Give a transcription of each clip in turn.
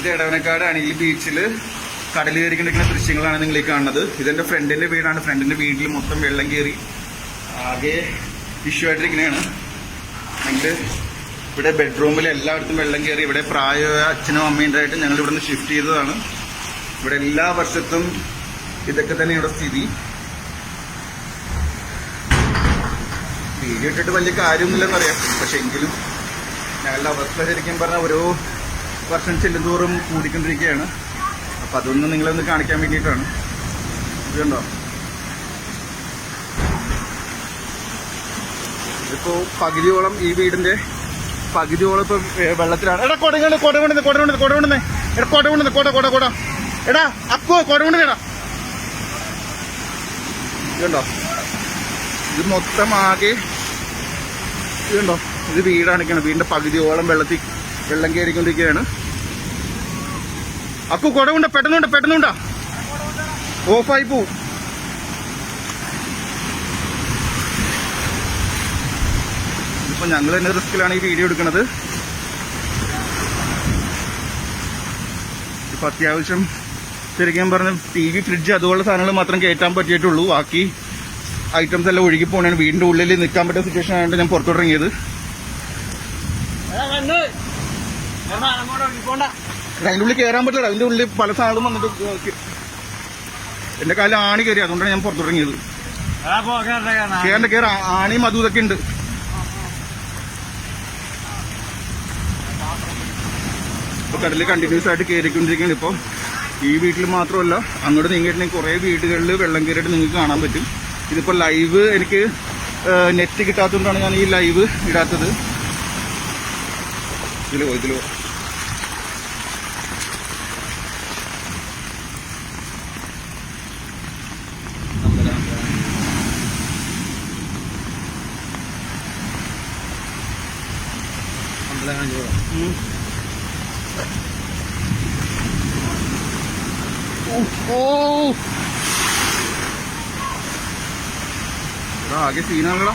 ഇത് എടവനക്കാടാണ് ഈ ബീച്ചിൽ കടൽ കിടക്കുന്ന ദൃശ്യങ്ങളാണ് നിങ്ങൾ ഈ കാണുന്നത്. ഇതെന്റെ ഫ്രണ്ടിന്റെ വീടാണ്. ഫ്രണ്ടിന്റെ വീട്ടിൽ മൊത്തം വെള്ളം കയറി ആകെ ഇഷ്യൂ ആയിട്ടിരിക്കുന്നതാണ് ഞങ്ങൾ ഇവിടെ ബെഡ്റൂമിൽ എല്ലായിടത്തും വെള്ളം കയറി ഇവിടെ പ്രായമായ അച്ഛനും അമ്മയും ഉണ്ടായിട്ട് ഞങ്ങൾ ഇവിടെ നിന്ന് ഷിഫ്റ്റ് ചെയ്തതാണ്. ഇവിടെ എല്ലാ വർഷത്തും ഇതൊക്കെ തന്നെ ഇവിടെ സ്ഥിതി. വീഡിയോ ഇട്ടിട്ട് വലിയ കാര്യമൊന്നുമില്ലെന്നറിയാം പക്ഷെ എങ്കിലും ഞങ്ങളുടെ അവസ്ഥ ശരിക്കും പറഞ്ഞാൽ ഓരോ വർഷം ചെല്ലുന്തോറും കൂടിക്കൊണ്ടിരിക്കുകയാണ്. അപ്പൊ അതൊന്ന് നിങ്ങളൊന്ന് കാണിക്കാൻ വേണ്ടിയിട്ടാണ്. ഇതുണ്ടോ ഇപ്പോ പകുതിയോളം ഈ വീടിന്റെ പകുതിയോളം ഇപ്പൊ വെള്ളത്തിലാണ്. എടാ കൊട കൊണ്ടുവന്ന് കൊട കൊണ്ടുവന്ന് കൊട കൊട എടാ കൊട കൊണ്ടുവന്ന് കൊട കൊട കൊട. എടാ അപ്പോ കൊട എടാ. ഇതുണ്ടോ ഇത് മൊത്തം ആകെ ഇതുണ്ടോ ഇത് വീടാണിക്കണം വീടിന്റെ പകുതിയോളം വെള്ളത്തിൽ വെള്ളം കയറിക്കൊണ്ടിരിക്കുകയാണ്. അക്കു കുടവുണ്ട് പെട്ടെന്നുണ്ട് പെട്ടെന്നുണ്ടാ. ഓഫായി പോവും ഇപ്പൊ ഞങ്ങൾ തന്നെ റിസ്കിലാണ് ഈ വീഡിയോ എടുക്കുന്നത്. ഇപ്പൊ അത്യാവശ്യം ശരിക്കും പറഞ്ഞ ടി വി ഫ്രിഡ്ജ് അതുപോലുള്ള സാധനങ്ങൾ മാത്രം കയറ്റാൻ പറ്റിയിട്ടുള്ളൂ. ബാക്കി ഐറ്റംസ് എല്ലാം ഒഴുകി പോകണേ വീടിന്റെ ഉള്ളിൽ നിൽക്കാൻ പറ്റിയ സിറ്റുവേഷൻ ആയതുകൊണ്ട് ഞാൻ പുറത്തോട്ടിറങ്ങിയത്. അതിന്റെ ഉള്ളിൽ കയറാൻ പറ്റില്ല അതിന്റെ ഉള്ളിൽ പല സാധനം വന്നിട്ട് എന്റെ കാലിൽ ആണി കയറി അതുകൊണ്ടാണ് ഞാൻ പുറത്തിറങ്ങിയത്. കയറിന്റെ കയറി ആണിയും അതും ഇതൊക്കെ ഉണ്ട്. കടലിൽ കണ്ടിന്യൂസ് ആയിട്ട് കയറിക്കൊണ്ടിരിക്കുകയാണ്. ഇപ്പൊ ഈ വീട്ടിൽ മാത്രമല്ല അങ്ങോട്ട് നീങ്ങിയിട്ടുണ്ടെങ്കിൽ കുറെ വീടുകളിൽ വെള്ളം കയറിയിട്ട് നിങ്ങൾക്ക് കാണാൻ പറ്റും. ഇതിപ്പോ ലൈവ് എനിക്ക് നെറ്റ് കിട്ടാത്തതുകൊണ്ടാണ് ഞാൻ ഈ ലൈവ് ഇടാത്തത്. ഇതിലോ ഇതിലോ. ആകെ സീനാണല്ലോ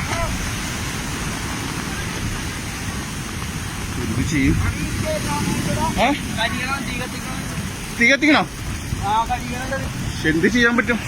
ചെയ്യും. ഏ? തീ കത്തിക്കണോ എന്ത് ചെയ്യാൻ പറ്റും?